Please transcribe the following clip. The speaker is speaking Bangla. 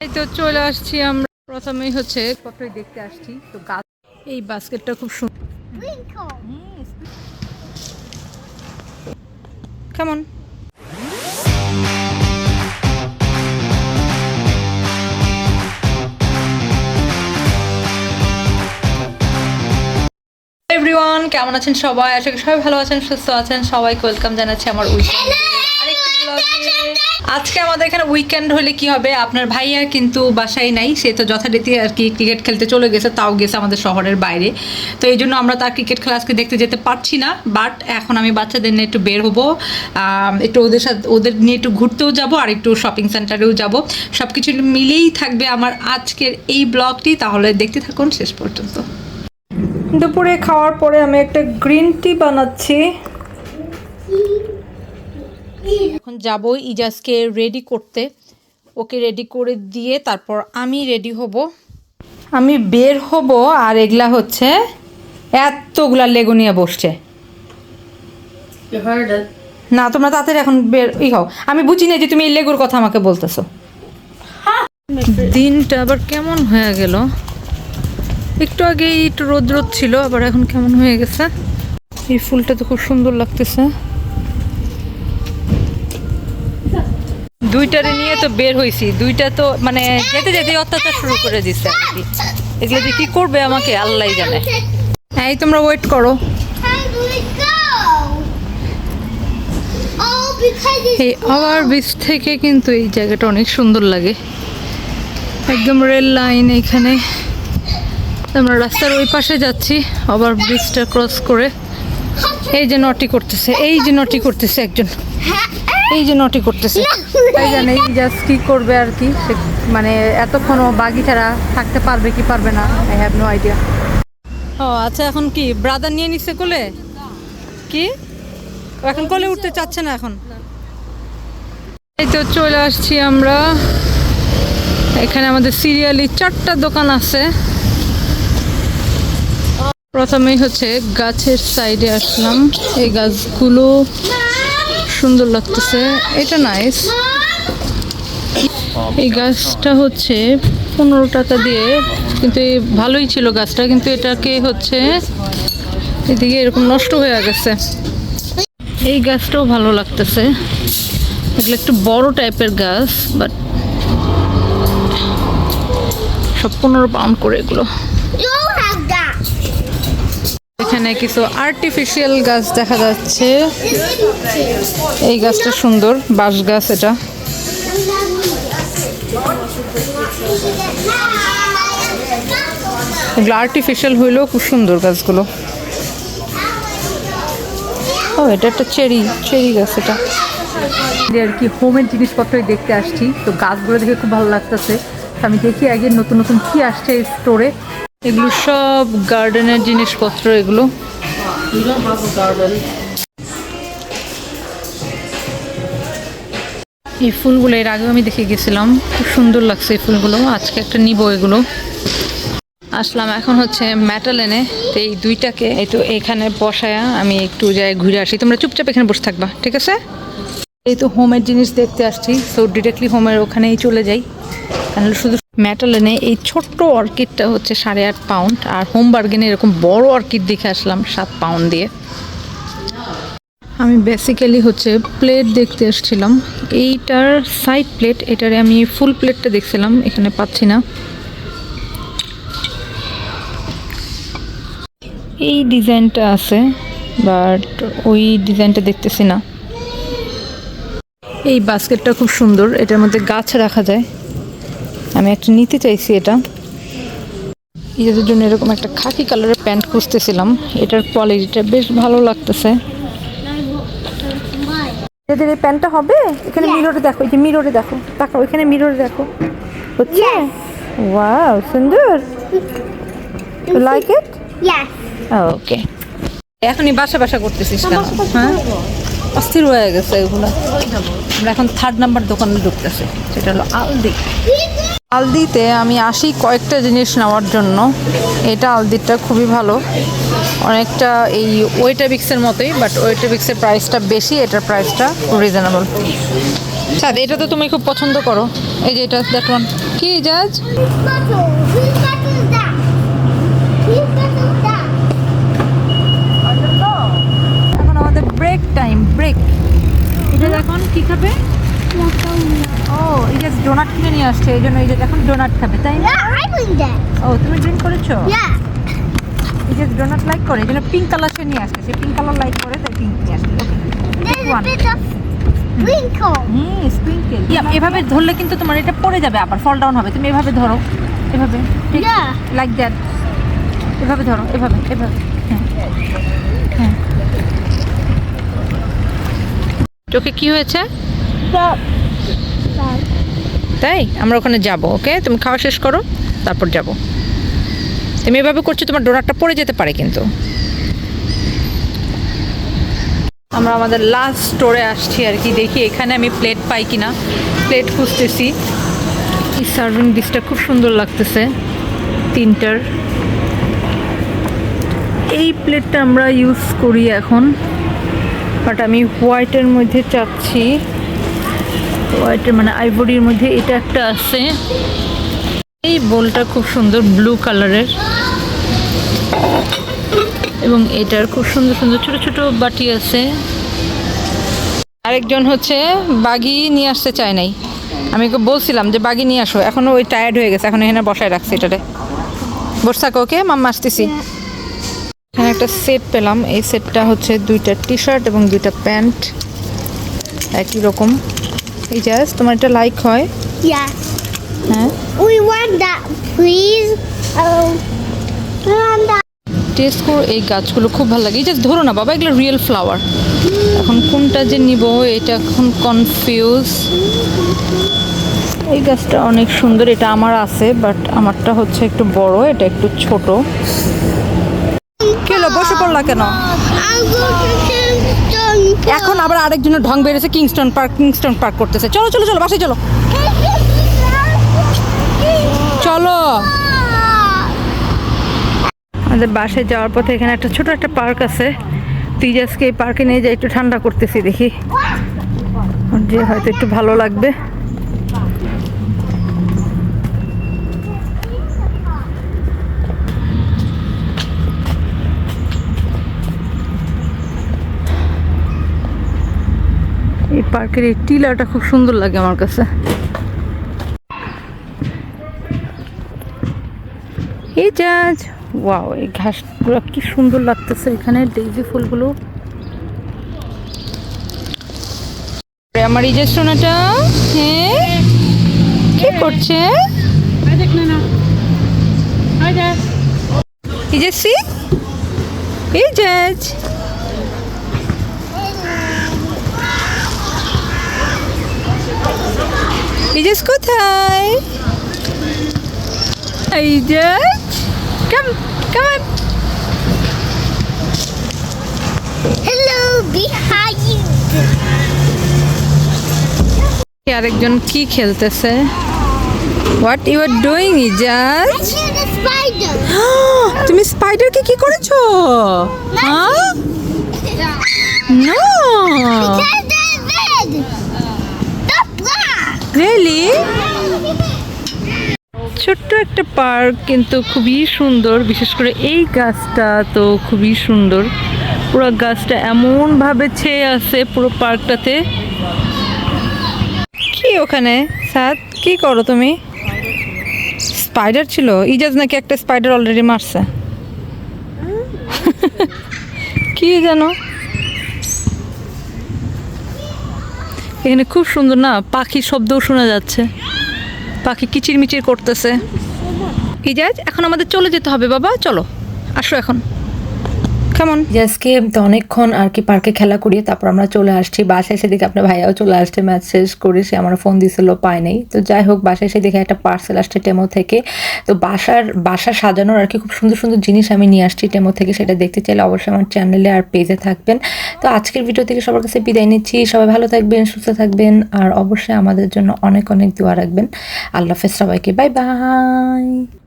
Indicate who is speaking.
Speaker 1: এই তো চলে আসছি আমরা। প্রথমেই হচ্ছে কতই দেখতে আসছি। তো গাছ এই বাস্কেটটা খুব সুন্দর কেমন? এভরিওয়ান কেমন আছেন সবাই? আশা করি সবাই ভালো আছেন সুস্থ আছেন। সবাইকে ওয়েলকাম জানাচ্ছি আমার উইকেন্ডে আরেকটি ব্লগে আজকে আমাদের এখানে উইকেন্ড হলে কি হবে? আপনার ভাইয়া কিন্তু বাসায় নাই সে তো যথারীতি আর কি ক্রিকেট খেলতে চলে গেছে তাও গেছে আমাদের শহরের বাইরে। তো এই জন্য আমরা তার ক্রিকেট খেলা আজকে দেখতে যেতে পারছি না বাট এখন আমি বাচ্চাদের নিয়ে একটু বের হব। একটু ওদের সাথে ওদের নিয়ে একটু ঘুরতেও যাব আর একটু শপিং সেন্টারেও যাব। সব কিছু মিলেই থাকবে আমার আজকের এই ব্লগটি তাহলে দেখতে থাকুন শেষ পর্যন্ত। দুপুরে খাওয়ার পরে আমি একটা গ্রিন টি বানাচ্ছি। এখন যাব ইজাজকে রেডি করতে। ওকে রেডি করে দিয়ে তারপর আমি রেডি হব। আমি বের হব আর এগুলা হচ্ছে এতগুলা লেগো নিয়ে বসছে. না, তোমরা তাড়াতাড়ি এখন বের ই হও। আমি বুঝি না যে তুমি এই লেগুর কথা আমাকে বলতেছো। দিনটা আবার কেমন হয়ে গেল? একটু আগে একটু রোদ রোদ ছিল, আবার এখন কেমন হয়ে গেছে? এই ফুলটা তো খুব সুন্দর লাগতেছে। দুইটারে নিয়ে তো বের হয়েছি দুইটা তো মানে যেতে যেতে অত্যাচার শুরু করে দিচ্ছে এগুলো যে কি করবে আমাকে, আল্লাহ জানে। এই তোমরা ওয়েট করো। এই আওয়ার ব্রিজ থেকে কিন্তু এই জায়গাটা অনেক সুন্দর লাগে। একদম রেল লাইন এখানে। আমরা রাস্তার ওই পাশে যাচ্ছি, আবার ব্রিজটা ক্রস করে। এই যে নটি করতেছে, এই যে নটি করতেছে একজন। এই যে নটি করতেছে। তাই জানে, এই জাস্ট কি করবে আর কি? মানে এতক্ষণও বাগি ছাড়া থাকতে পারবে কি পারবে না? আই হ্যাভ নো আইডিয়া ও আচ্ছা এখন কি? ব্রাদার নিয়ে নিচ্ছে কোলে? কি? এখন কোলে উঠতে চাচ্ছে না এখন। এই তো চলে আসছি আমরা। এখানে আমাদের সিরিয়ালি চারটা দোকান আছে। প্রথমেই হচ্ছে গাছের সাইডে আসলাম। এই গাছগুলো সুন্দর লাগতেছে। এটা নাইস এই গাছটা হচ্ছে পনেরো টাকা দিয়ে, কিন্তু এই ভালোই ছিল গাছটা, কিন্তু এটাকে হচ্ছে এদিকে এরকম নষ্ট হয়ে গেছে। এই গাছটাও ভালো লাগতেছে। এগুলো একটু বড় টাইপের গাছ বাট সব পনেরো পাউন্ড করে এগুলো. এখানে কিছু আর্টিফিশিয়াল গাছ দেখা যাচ্ছে। এই গাছটা সুন্দর, বাঁশ গাছ এটা। এগুলো আর্টিফিশিয়াল হইলেও খুব সুন্দর গাছগুলো। ও, এটা একটা চেরি চেরি গাছ এটা। আর কি হোমের জিনিসপত্রই দেখতে আসছি, তো গাছগুলো দেখে খুব ভালো লাগতেছে। আমি দেখি আগে নতুন নতুন কি আসছে স্টোরে এগুলো সব গার্ডেনের জিনিসপত্র এগুলো. এই ফুলগুলো এর আগেও আমি দেখে গেছিলাম। খুব সুন্দর লাগছে এই ফুলগুলো। আজকে একটা নিব এগুলো। আসলাম এখন হচ্ছে মেটাল এনে তো এই দুইটাকে এই তো এখানে বসায়া আমি একটু যাই ঘুরে আসি। তোমরা চুপচাপ এখানে বসে থাকবা, ঠিক আছে? এই তো হোমের জিনিস দেখতে আসছি। সো ডিরেক্টলি হোমের ওখানেই চলে যাই। তাহলে শুধু মেটাল এনে এই ছোট্ট অর্কিডটা হচ্ছে সাড়ে আট পাউন্ড, আর হোম বার্গেনে এরকম বড় অর্কিড দেখে আসলাম সাত পাউন্ড দিয়ে। আমি বেসিক্যালি হচ্ছে প্লেট দেখতে এসেছিলাম এইটার সাইড প্লেট এটারে আমি ফুল প্লেটটা দেখছিলাম, এখানে পাচ্ছি না। এই ডিজাইনটা আছে বাট ওই ডিজাইনটা দেখতেছি না। এই বাস্কেটটা খুব সুন্দর, এটার মধ্যে গাছ রাখা যায়। আমি একটা নিতে চাইছি এটা। ঈদের জন্য এরকম একটা খাকি কালারের প্যান্ট খুঁজতেছিলাম। এটার কোয়ালিটিটা বেশ ভালো লাগতেছে। এদের এই প্যান্টটা হবে? এখানে মিররে দেখো এই যে মিররে দেখো। তাকাও এখানে মিররে দেখো। হচ্ছে? ওয়াও সুন্দর। Like it. ওকে এখনই বাসা বাসা করতেছিস কেন? হ্যাঁ? অস্থির হয়ে গেছে এগুলো। আমরা এখন থার্ড নাম্বার দোকানে ঢুকতেছি। সেটা হলো আলদি আলদিতে আমি আসি কয়েকটা জিনিস নেওয়ার জন্য। এটা আলদিটা খুবই ভালো। অনেকটা এই ওয়েটাবিক্সের মতোই বাট ওয়েটাবিক্সের প্রাইসটা বেশি, এটার প্রাইসটা রিজনেবল সাদ এটা তো তুমি খুব পছন্দ করো। এই যে এটা দ্যাট ওয়ান কি, জাজ? এখন আমাদের ব্রেক টাইম ব্রেক এটা এখন কি খাবে? ও এই যে ডোনাট কিনে নিয়ে আসছে এই জন্য এই যে এখন ডোনাট খাবে তাই না. ও তুমি ড্রিঙ্ক করেছ. এই যে ডোনাট লাইক করে এই জন্য পিঙ্ক কালার সে নিয়ে আসছে সে পিঙ্ক কালার লাইক করে তাই পিঙ্ক নিয়ে আসছে ওকে এভাবে ধরলে কিন্তু তোমার এটা পড়ে যাবে আবার ফল ডাউন হবে তুমি এভাবে ধরো এভাবে ঠিক? লাইক দ্যাট এভাবে ধরো এভাবে এভাবে হ্যাঁ হ্যাঁ। চোখে কি হয়েছে? তাই? আমরা ওখানে যাব ওকে তুমি খাওয়া শেষ করো, তারপর যাব। তুমি এভাবে করছ, তোমার ডোনারটা পড়ে যেতে পারে কিন্তু। আমরা আমাদের লাস্ট স্টোরে আসছি আর কি, দেখি এখানে আমি প্লেট পাই কিনা। প্লেট খুঁজতেছি। এই সার্ভিং ডিশটা খুব সুন্দর লাগতেছে, তিনটার। এই প্লেটটা আমরা ইউজ করি এখন বাট আমি হোয়াইটের মধ্যে চাচ্ছি। হোয়াইটের মানে আইভরির মধ্যে এটা একটা আছে। এই বোলটা খুব সুন্দর ব্লু কালারের এবং এটার খুব সুন্দর সুন্দর ছোট ছোট বাটি আছে। আরেকজন হচ্ছে, বাগি নিয়ে আসতে চায় নাই। আমি বলছিলাম যে, বাগি নিয়ে আসো। এখনও ওই টায়ার্ড হয়ে গেছে, এখন এখানে বসায় রাখছি এটারে। বসে থাকো ওকে, মাম্মা, আসতেছি। এখানে একটা সেট পেলাম। এই সেটটা হচ্ছে দুইটা টি শার্ট এবং দুইটা প্যান্ট একই রকম। এই জাস্ট তোমার এটা লাইক হয়. হ্যাঁ।
Speaker 2: We we want that.
Speaker 1: Test করো এই গাছগুলো খুব ভালো লাগে। এই জাস্ট ধরো না বাবা এগুলো রিয়েল ফ্লাওয়ার এখন কোনটা যে নিব এটা এখন কনফিউজ এই গাছটা অনেক সুন্দর এটা আমার আছে বাট আমারটা হচ্ছে একটু বড় এটা একটু ছোট। কেলো বসে পড়লা কেন? এখন আবার আরেকজনের ঢং বেড়েছে কিংস্টন পার্ক কিংস্টন পার্ক করতেছে। চলো চলো চলো বাসে চলো। চলো। আমাদের বাসে যাওয়ার পথে এখানে একটা ছোট একটা পার্ক আছে। তুই এই পার্কে নিয়ে যাই একটু ঠান্ডা করতেছি দেখি। যে হয়তো একটু ভালো লাগবে। পার্কের এই টিলাটা খুব সুন্দর লাগে আমার কাছে। এই জাজ ওয়াও, এই ঘাসগুলো কি সুন্দর লাগতেছে এখানে, ডেইজি ফুলগুলো। আমার এই যে সোনাটা হ্যাঁ কি করছে. এই যে সি, এই জাজ এই কোথায় এই জাজ কাম কাম
Speaker 2: behind you.
Speaker 1: আরেকজন কি খেলতেছে? What you are doing Ijaz. তুমি স্পাইডারকে কি করেছ? হ্যাঁ নো ছোট্ট একটা পার্ক কিন্তু খুবই সুন্দর, বিশেষ করে এই গাছটা তো খুবই সুন্দর। পুরো গাছটা এমনভাবে ছেয়ে আছে পুরো পার্কটাতে। কি ওখানে? সাত, কি করো তুমি? স্পাইডার ছিল? ইজাজ নাকি একটা স্পাইডার অলরেডি মারছে? কি জানো? এখানে খুব সুন্দর না পাখির শব্দও শোনা যাচ্ছে। পাখি কিচিরমিচির করতেছে। ইজাজ এখন আমাদের চলে যেতে হবে বাবা, চলো, আসো এখন। কেমন?
Speaker 3: জাজকে তো অনেকক্ষণ আর কি পার্কে খেলা করিয়ে তারপর আমরা চলে আসছি। বাসায় এসে দেখে আপনার ভাইয়াও চলে আসছে ম্যাচ শেষ করে সে আমার ফোন দিছিল পায় নাই। তো যাই হোক, বাসায় এসে দেখে একটা পার্সেল আসছে টেমো থেকে। তো বাসার, বাসা সাজানোর আর কি খুব সুন্দর সুন্দর জিনিস আমি নিয়ে আসছি টেমো থেকে, সেটা দেখতে চাইলে অবশ্যই আমার চ্যানেলে আর পেজে থাকবেন। তো আজকের ভিডিও থেকে সবার কাছে বিদায় নিচ্ছি। সবাই ভালো থাকবেন, সুস্থ থাকবেন, আর অবশ্যই আমাদের জন্য অনেক অনেক দোয়া রাখবেন। আল্লাহ হাফেজ সবাইকে। Bye bye